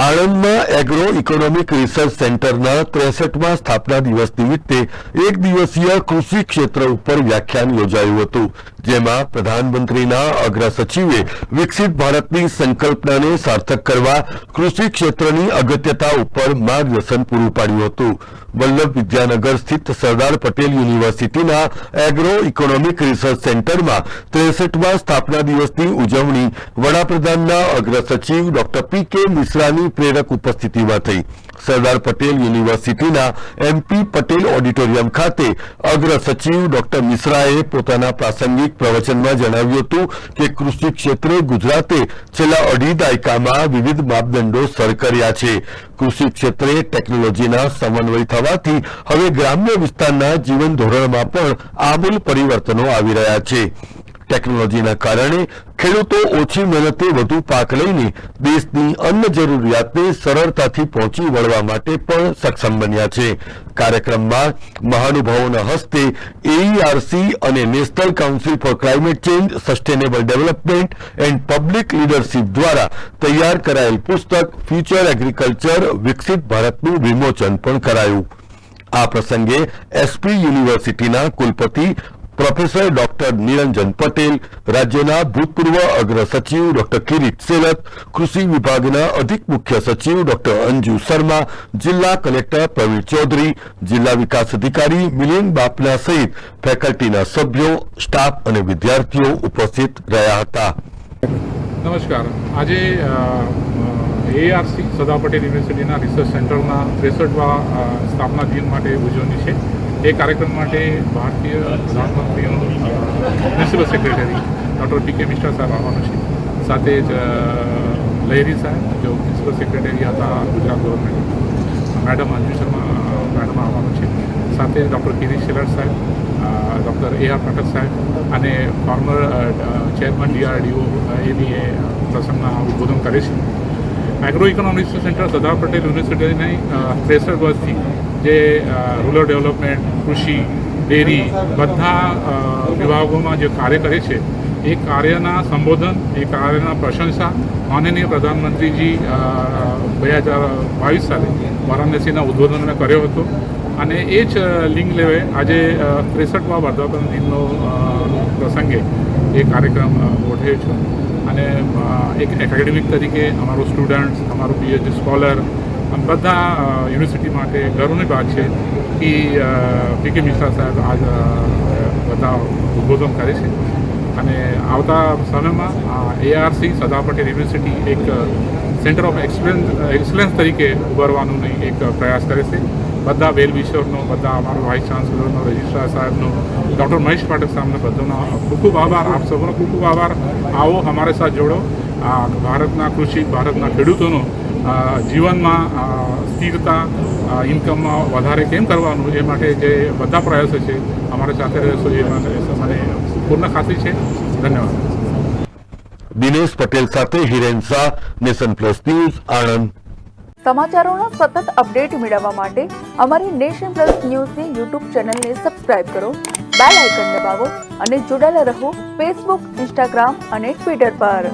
આણંદમાં agro economic research સેન્ટરના ત્રેસઠમાં સ્થાપના દિવસ નિમિત્તે એક દિવસીય કૃષિ ક્ષેત્ર ઉપર વ્યાખ્યાન યોજાયું હતું, જેમાં પ્રધાનમંત્રીના અગ્ર સચિવે વિકસિત ભારતની સંકલ્પનાને સાર્થક કરવા કૃષિ ક્ષેત્રની અગત્યતા ઉપર માર્ગદર્શન પૂરું પાડ્યું હતું. વલ્લભ વિદ્યાનગર સ્થિત સરદાર પટેલ યુનિવર્સિટીના એગ્રો ઇકોનોમિક રિસર્ચ સેન્ટરમાં ત્રેસઠમાં સ્થાપના દિવસની ઉજવણી વડાપ્રધાનના અગ્ર સચિવ ડોક્ટર પી કે મિશ્રાની પ્રેરક ઉપસ્થિતિમાં થઈ. સરદાર પટેલ યુનિવર્સિટીના એમપી પટેલ ઓડિટોરિયમ ખાતે અગ્ર સચિવ ડોક્ટર મિશ્રાએ પોતાના પ્રાસંગિક પ્રવચનમાં જણાવ્યું હતું કે કૃષિ ક્ષેત્રે ગુજરાતે છેલ્લા અઢી દાયકામાં વિવિધ માપદંડો સર કર્યા છે. કૃષિ ક્ષેત્રે ટેકનોલોજીના સમન્વય થવાથી હવે ગ્રામ્ય વિસ્તારના જીવન ધોરણમાં પણ આમૂલ પરિવર્તનો આવી રહ્યા છે. ટેકનોલોજીના કારણે ખેડૂતો ઓછી મહેનતે વધુ પાક લઈને દેશની અન્ન જરૂરિયાતને સરળતાથી પહોંચી વળવા માટે પણ સક્ષમ બન્યા છે. કાર્યક્રમમાં મહાનુભાવોના હસ્તે એઈઆરસી અને national council for climate change sustainable development and public leadership દ્વારા તૈયાર કરાયેલ પુસ્તક ફ્યુચર એગ્રીકલ્ચર વિકસિત ભારતનું વિમોચન પણ કરાયું. આ પ્રસંગે એસપી યુનિવર્સિટીના કુલપતિ પ્રોફેસર ડોક્ટર નિરંજન પટેલ, રાજ્યના ભૂતપૂર્વ અગ્ર સચિવ ડોક્ટર કિરીટ સેલત, કૃષિ વિભાગના અધિક મુખ્ય સચિવ ડોક્ટર અંજુ શર્મા, જિલ્લા કલેક્ટર પ્રવીણ ચૌધરી, જિલ્લા વિકાસ અધિકારી મિલિંદ બાપના સહિત ફેકલ્ટીના સભ્યો, સ્ટાફ અને વિદ્યાર્થીઓ ઉપસ્થિત રહ્યા હતા. નમસ્કાર. આજે એઆરસી સરદાર પટેલ યુનિવર્સિટીના રિસર્ચ સેન્ટરના ત્રેસઠવા સ્થાપના દિન માટે ઉજવણી છે. એ કાર્યક્રમ માટે ભારતીય પ્રધાનમંત્રીઓનું municipal secretary doctor P K Mishra સાહેબ આવવાનો છે. સાથે જ લહેરી સાહેબ, જો મ્યુનિસિપલ સેક્રેટરી હતા Gujarat government madam Anju Sharma madam આવવાનો છે. સાથે ડૉક્ટર કિરીશ શેલર સાહેબ ડૉક્ટર એ આર પાઠક સાહેબ અને ફોર્મર ચેરમેન ડીઆરડીઓ એની એ પ્રસંગના ઉદ્બોધન કરે છે. Agro economics centre Sardar Patel યુનિવર્સિટીની ત્રેસઠ વર્ષથી જે રૂરલ ડેવલપમેન્ટ કૃષિ, ડેરી બધા વિભાગોમાં જે કાર્ય કરે છે, એ કાર્યના સંબોધન, એ કાર્યના પ્રશંસા માનનીય પ્રધાનમંત્રીજી બે હજાર બાવીસ સાલે વારાણસીના ઉદ્બોધનને કર્યો હતો. અને એ જ લિંક લેવે આજે ત્રેસઠમાં વર્ધાપન દિનનો પ્રસંગે એ કાર્યક્રમ ગોઠવ્યો છે. અને એક એકેડેમિક તરીકે અમારો સ્ટુડન્ટ્સ અમારો પીએચડી સ્કોલર બધા યુનિવર્સિટી માટે ગર્વની વાત છે કે પી કે મિશ્રા સાહેબ આજ બધા ઉદ્બોધન કરે છે. અને આવતા સમયમાં આ એઆરસી સરદાર પટેલ યુનિવર્સિટી એક સેન્ટર ઓફ એક્સલન્સ એક્સલન્સ તરીકે ઉભરવાનું એક પ્રયાસ કરે છે. બધા વેલ વિશરનો, બધા અમારો વાઇસ ચાન્સલરનો રજિસ્ટ્રાર સાહેબનો ડૉક્ટર મહેશ પાઠક સાહેબનો બધાનો ખૂબ ખૂબ આભાર. આપ સૌનો ખૂબ ખૂબ આભાર. આવો, અમારે સાથ જોડો. આ ભારતના કૃષિ, ભારતના ખેડૂતોનો જીવનમાં સ્થિરતા ઇન્કમમાં વધારે કેમ કરવાનું એ માટે જે બધા પ્રયાસો છે અમારા સાથે રહેશો એ મને પૂર્ણ ખાતરી છે. ધન્યવાદ. દિનેશ પટેલ સાથે Hiren Shah nation plus news Anand. સમાચારોના સતત અપડેટ મેળવવા માટે અમારી નેશન પ્લસ ન્યૂઝની યુટ્યુબ ચેનલને સબસ્ક્રાઇબ કરો બેલ આઇકન દબાવો અને જોડાયેલા રહો ફેસબુક ઇન્સ્ટાગ્રામ અને ટ્વિટર પર.